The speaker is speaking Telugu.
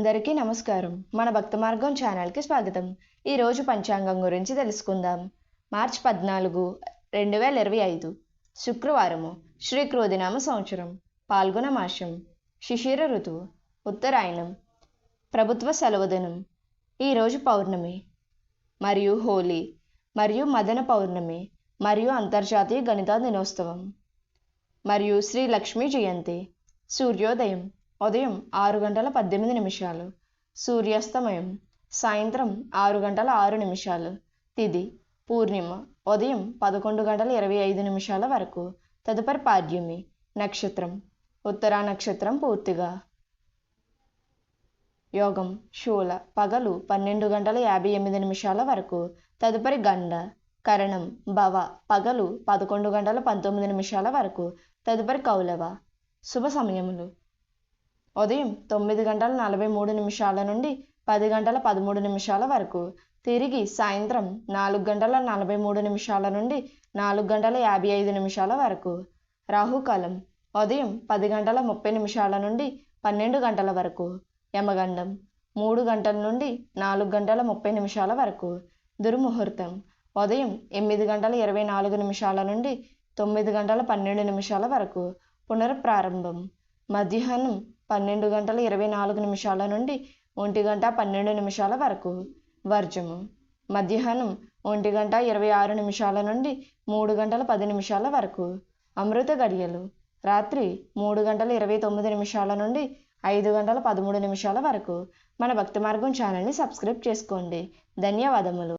అందరికీ నమస్కారం. మన భక్త మార్గం ఛానల్కి స్వాగతం. ఈరోజు పంచాంగం గురించి తెలుసుకుందాం. మార్చ్ పద్నాలుగు రెండు వేల ఇరవై ఐదు. శుక్రవారము శ్రీ క్రోధినామ సంవత్సరం పాల్గొన మాసం శిశిర ఋతువు ఉత్తరాయణం ప్రభుత్వ సెలవు దినం ఈరోజు పౌర్ణమి మరియు హోలీ మరియు మదన పౌర్ణమి మరియు అంతర్జాతీయ గణిత దినోత్సవం మరియు శ్రీ లక్ష్మీ జయంతి సూర్యోదయం. ఉదయం ఆరు గంటల పద్దెనిమిది నిమిషాలు సూర్యాస్తమయం సాయంత్రం ఆరు గంటల ఆరు నిమిషాలు తిది పూర్ణిమ ఉదయం పదకొండు గంటల ఇరవై ఐదు నిమిషాల వరకు తదుపరి పాడ్యమి నక్షత్రం ఉత్తరా నక్షత్రం పూర్తిగా. యోగం శూల పగలు పన్నెండు గంటల యాభై ఎనిమిది నిమిషాల వరకు తదుపరి గండ కరణం భవ పగలు పదకొండు గంటల పంతొమ్మిది నిమిషాల వరకు తదుపరి కౌలవ. శుభ సమయములు. ఉదయం తొమ్మిది గంటల నలభై మూడు నిమిషాల నుండి పది గంటల పదమూడు నిమిషాల వరకు. తిరిగి సాయంత్రం నాలుగు గంటల నలభై మూడు నిమిషాల నుండి నాలుగు గంటల యాభై ఐదు నిమిషాల వరకు. రాహుకాలం ఉదయం పది గంటల ముప్పై నిమిషాల నుండి పన్నెండు గంటల వరకు. యమగండం మూడు గంటల నుండి నాలుగు గంటల ముప్పై నిమిషాల వరకు. దుర్ముహూర్తం ఉదయం ఎనిమిది గంటల ఇరవై నాలుగు నిమిషాల నుండి తొమ్మిది గంటల పన్నెండు నిమిషాల వరకు. పునఃప్రారంభం మధ్యాహ్నం పన్నెండు గంటల ఇరవై నాలుగు నిమిషాల నుండి ఒంటి గంట పన్నెండు నిమిషాల వరకు. వర్జము. మధ్యాహ్నం ఒంటి గంట ఇరవై ఆరు నిమిషాల నుండి మూడు గంటల పది నిమిషాల వరకు. అమృత గడియలు. రాత్రి మూడు గంటల ఇరవై తొమ్మిది నిమిషాల నుండి ఐదు గంటల పదమూడు నిమిషాల వరకు. మన భక్తి మార్గం ఛానల్ని సబ్స్క్రైబ్ చేసుకోండి. ధన్యవాదములు.